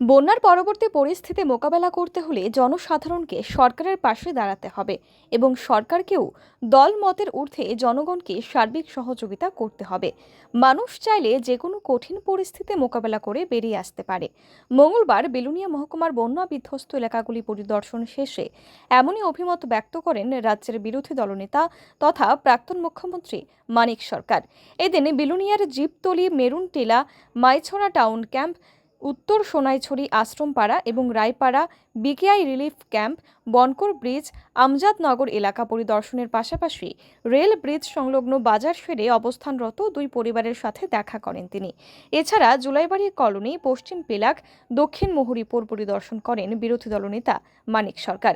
বন্যার পরবর্তী পরিস্থিতি মোকাবেলা করতে হলে জনসাধারণকে সরকারের পাশে দাঁড়াতে হবে এবং সরকারকেও দল মতের ঊর্ধ্বে জনগণকে সার্বিক সহযোগিতা করতে হবে। মানুষ চাইলে যে কোনো কঠিন পরিস্থিতি মোকাবেলা করে বেরিয়ে আসতে পারে। মঙ্গলবার বেলুনিয়া মহকুমার বন্যা বিধ্বস্ত এলাকাগুলি পরিদর্শন শেষে এমনই অভিমত ব্যক্ত করেন রাজ্যের বিরোধী দলনেতা তথা প্রাক্তন মুখ্যমন্ত্রী মানিক সরকার। এদিন বিলুনিয়ার জীবতলি মেরুন টিলা মাইছড়া টাউন ক্যাম্প উত্তর সোনাইছড়ি আশ্রমপাড়া এবং Raipara BKI relief camp, Bonkor bridge, Amjadnagar এলাকা পরিদর্শনের পাশাপাশি রেল ব্রিজ সংলগ্ন বাজার সেরে অবস্থানরত দুই পরিবারের সাথে দেখা করেন তিনি। এছাড়া জুলাইবাড়ি কলোনি, পশ্চিম পেলাক, দক্ষিণ মহুরিপুর পরিদর্শন করেন বিরোধী দলনেতা মানিক সরকার।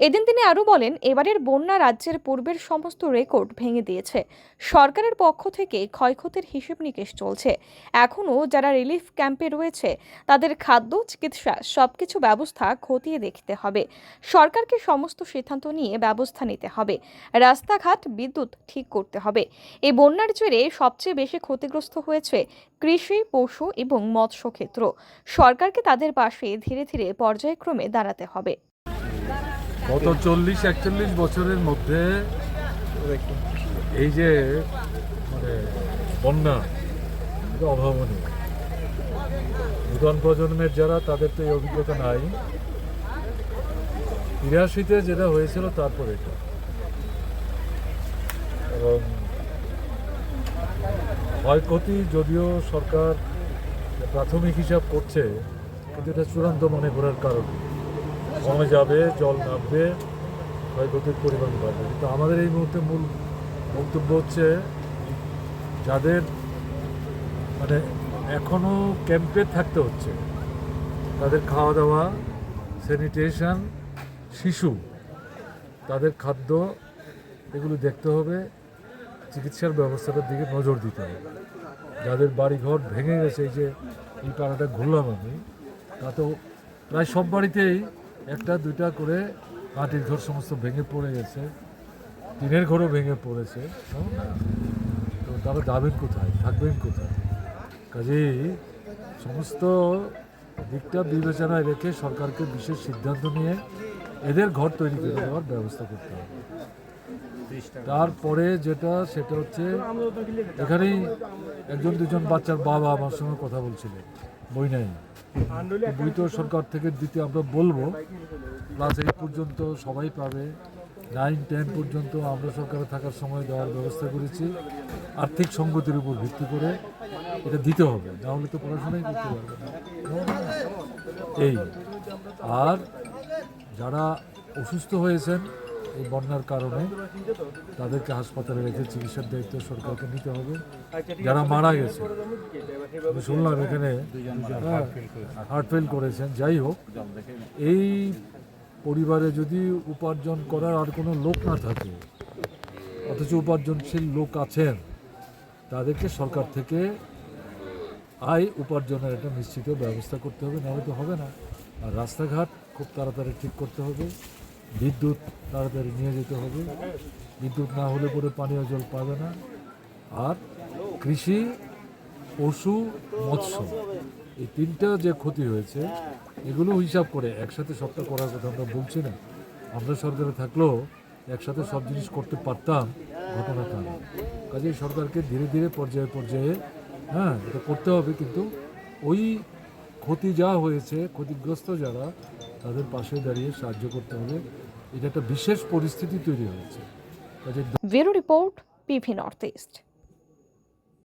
এদিন তিনি আরও বলেন, এবারের বন্যা রাজ্যের পূর্বের সমস্ত রেকর্ড ভেঙে দিয়েছে। সরকারের পক্ষ থেকে ক্ষয়ক্ষতির হিসেব নিকেশ চলছে। এখনও যারা রিলিফ ক্যাম্পে রয়েছে, তাদের খাদ্য, চিকিৎসা সবকিছু ব্যবস্থা খতিয়ে দেখতে হবে। সরকারকে সমস্ত সিদ্ধান্ত নিয়ে ব্যবস্থা নিতে হবে। রাস্তাঘাট, বিদ্যুৎ ঠিক করতে হবে। এই বন্যার জেরে সবচেয়ে বেশি ক্ষতিগ্রস্ত হয়েছে কৃষি, পশু এবং মৎস্য ক্ষেত্র সরকারকে তাদের পাশে ধীরে ধীরে পর্যায়ক্রমে দাঁড়াতে হবে। গত চল্লিশ, একচল্লিশ বছরের মধ্যে এই যে মানে বন্যা অভাবনীয়। নূতন প্রজন্মের যারা, তাদের তো এই অভিজ্ঞতা নাই। তিরাশিতে যেটা হয়েছিল, তারপর এটা। এবং ক্ষয়ক্ষতি যদিও সরকার প্রাথমিক হিসাব করছে, কিন্তু এটা চূড়ান্ত মনে করার কারণ। কমে যাবে, জল নামবে, ক্ষয়ক্ষতির পরিমাণ বাড়বে। কিন্তু আমাদের এই মুহূর্তে মূল বক্তব্য হচ্ছে যাদের মানে এখনও ক্যাম্পে থাকতে হচ্ছে, তাদের খাওয়া দাওয়া স্যানিটেশন, শিশু, তাদের খাদ্য, এগুলো দেখতে হবে, চিকিৎসার ব্যবস্থাটার দিকে নজর দিতে হবে। যাদের বাড়িঘর ভেঙে গেছে, এই যে এই পাড়াটা ঘুরলাম আমি, তাতেও প্রায় সব বাড়িতেই একটা, দুইটা করে মাটির ঘর সমস্ত ভেঙে পড়ে গেছে। টিনের ঘরও ভেঙে পড়েছে। তো তারা যাবেন কোথায়? থাকবেন কোথায়? কাজেই সমস্ত দিকটা বিবেচনায় রেখে সরকারকে বিশেষ সিদ্ধান্ত নিয়ে এদের ঘর তৈরি করে দেওয়ার ব্যবস্থা করতে হবে। তারপরে যেটা, সেটা হচ্ছে, এখানেই একজন, দুজন বাচ্চার বাবা আমার সঙ্গে কথা বলছিলেন। বই নাই বই তো সরকার থেকে দিতে আমরা বলব ক্লাস এইট পর্যন্ত সবাই পাবে। নাইন টেন পর্যন্ত আমরা সরকারে থাকার সময় দেওয়ার ব্যবস্থা করেছি। আর্থিক সঙ্গতির উপর ভিত্তি করে এটা দিতে হবে, না হলে তো পড়াশোনাই করতে পারবে এই, আর যারা অসুস্থ হয়েছেন এই বন্যার কারণে তাদেরকে হাসপাতালে রেখে চিকিৎসার দায়িত্ব সরকারকে নিতে হবে। যারা মারা গেছে শুনলাম এখানে হার্ট ফেল করেছেন। যাই হোক এই পরিবারে যদি উপার্জন করার আর কোনো লোক না থাকে অথচ উপার্জনশীল লোক আছেন তাদেরকে সরকার থেকে আয় উপার্জনের একটা নিশ্চিত ব্যবস্থা করতে হবে নাহলে তো হবে না। আর রাস্তাঘাট খুব তাড়াতাড়ি ঠিক করতে হবে। বিদ্যুৎ তাড়াতাড়ি নিয়ে যেতে হবে। বিদ্যুৎ না হলে পরে পানীয় জল পাবে না। আর কৃষি, পশু, মৎস্য, এই তিনটা যে ক্ষতি হয়েছে, এগুলো হিসাব করে একসাথে সবটা করার কথা আমরা বলছি না। আমরা সরকারে থাকলেও একসাথে সব জিনিস করতে পারতাম ঘটনা তা না কাজেই সরকারকে ধীরে ধীরে পর্যায়ে পর্যায়ে হ্যাঁ এটা করতে হবে। কিন্তু ওই ক্ষতি যা হয়েছে, ক্ষতিগ্রস্ত যারা তাদের পাশে দাঁড়িয়ে সাহায্য করতে হবে। এটা একটা বিশেষ পরিস্থিতি তৈরি হয়েছে। Report PV north east.